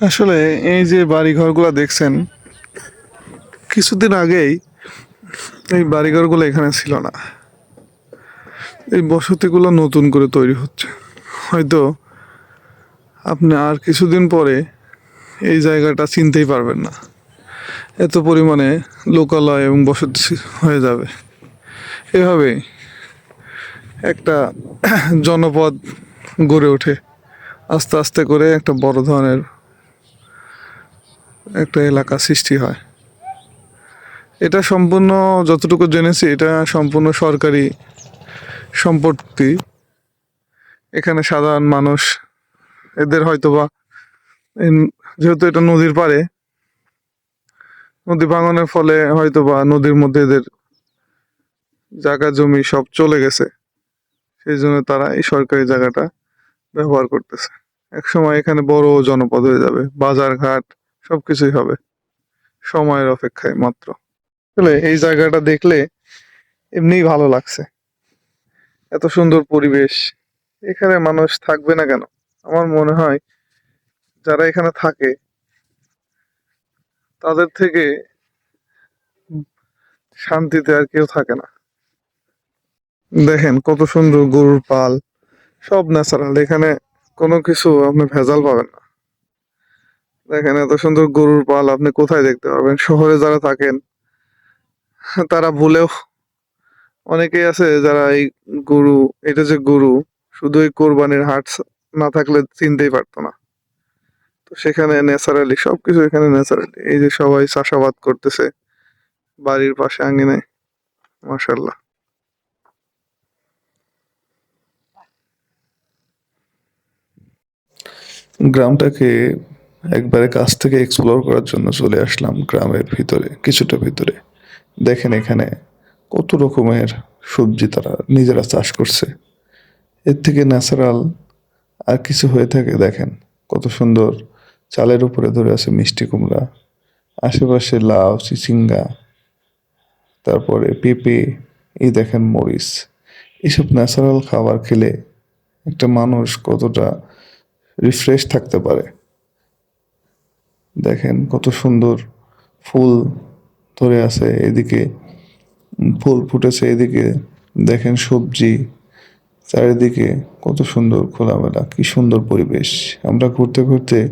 আসলে এই যে বাড়িঘরগুলো দেখছেন, কিছুদিন আগেই এই বাড়িঘরগুলো এখানে ছিল না। এই বসতিগুলো নতুন করে তৈরি হচ্ছে। হয়তো আপনি আর কিছুদিন পরে এই জায়গাটা চিনতেই পারবেন না। এত পরিমাণে লোকালয় এবং বসতি হয়ে যাবে। এভাবে একটা জনপদ গড়ে ওঠে। আস্তে আস্তে করে একটা বড় ধরনের একটা এলাকা সৃষ্টি হয়। এটা সম্পূর্ণ যতটুকু জেনেছি, এটা সম্পূর্ণ সরকারি সম্পত্তি। এখানে সাধারণ মানুষ, এদের হয়তোবা এই- যেহেতু এটা নদীর পাড়ে, নদী ভাঙনের ফলে হয়তোবা নদীর মধ্যে এদের জায়গা, জমি সব চলে গেছে। সেই জন্য তারা এই সরকারি জায়গাটা ব্যবহার করতেছে। এক সময় এখানে বড় জনপদ হয়ে যাবে বাজার ঘাট সবকিছুই হবে। সময়ের অপেক্ষায় মাত্র। আসলে এই জায়গাটা দেখলে এমনিই ভালো লাগছে। এত সুন্দর পরিবেশ, এখানে মানুষ থাকবে না কেন? আমার মনে হয় যারা এখানে থাকে, তাদের থেকে শান্তিতে আর কেউ থাকে না। দেখেন কত সুন্দর গরুর পাল, সব ন্যাচারাল এখানে কোনো কিছু আপনি ভেজাল পাবেন না। দেখেন এত সুন্দর গরুর পাল আপনি কোথায় দেখতে পাবেন? শহরে যারা থাকেন, তারা ভুলেও অনেকেই আছে যারা এই গরু, এটা যে গরু, শুধু এই কোরবানির হাট না থাকলে চিনতেই পারতো না। তো সেখানে ন্যাচারালি সবকিছু এখানে ন্যাচারালি। এই যে সবাই চাষাবাদ করতেছে বাড়ির পাশে আঙ্গিনায় মাশাল্লাহ গ্রামটাকে একবারে কাছ থেকে এক্সপ্লোর করার জন্য চলে আসলাম গ্রামের ভিতরে, কিছুটা ভিতরে। দেখেন এখানে কত রকমের সবজি তারা নিজেরা চাষ করছে। এর থেকে ন্যাচারাল আর কিছু হয়ে থাকে, দেখেন কত সুন্দর চালের উপরে ধরে আছে মিষ্টি কুমড়া, আশেপাশে লাউ, চিচিঙ্গা, তারপরে পেঁপে, এই দেখেন মরিচ। এসব ন্যাচারাল খাবার খেলে একটা মানুষ কতটা রিফ্রেশ থাকতে পারে। দেখেন কত সুন্দর ফুল ধরে আছে এদিকে ফুল ফুটেছে এদিকে। দেখেন সবজি চারিদিকে কত সুন্দর খোলামেলা, কি সুন্দর পরিবেশ। আমরা ঘুরতে ঘুরতে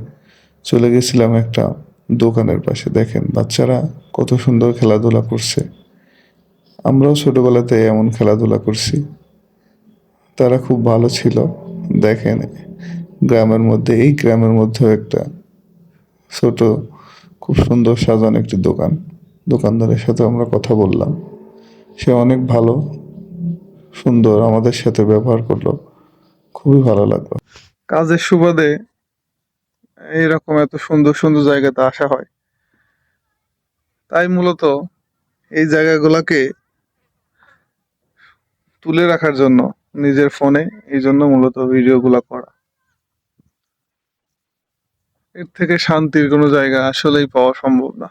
চলে গেছিলাম একটা দোকানের পাশে। দেখেন বাচ্চারা কত সুন্দর খেলাধুলা করছে। আমরাও ছোটবেলাতে এমন খেলাধুলা করছি। তারা খুব ভালো ছিল। দেখেন গ্রামের মধ্যে, এই গ্রামের মধ্যেও একটা ছোট, খুব সুন্দর সাজানো একটি দোকান। দোকানদারের সাথে আমরা কথা বললাম। সে অনেক ভালো, সুন্দর আমাদের সাথে ব্যবহার করল। খুবই ভালো লাগল। কাজের সুবাদে এইরকম এত সুন্দর সুন্দর জায়গাতে আসা হয়। তাই মূলত এই জায়গাগুলোকে তুলে রাখার জন্য নিজের ফোনে এই জন্য মূলত ভিডিওগুলো করা। এর থেকে শান্তির কোনো জায়গা আসলেই পাওয়া সম্ভব না।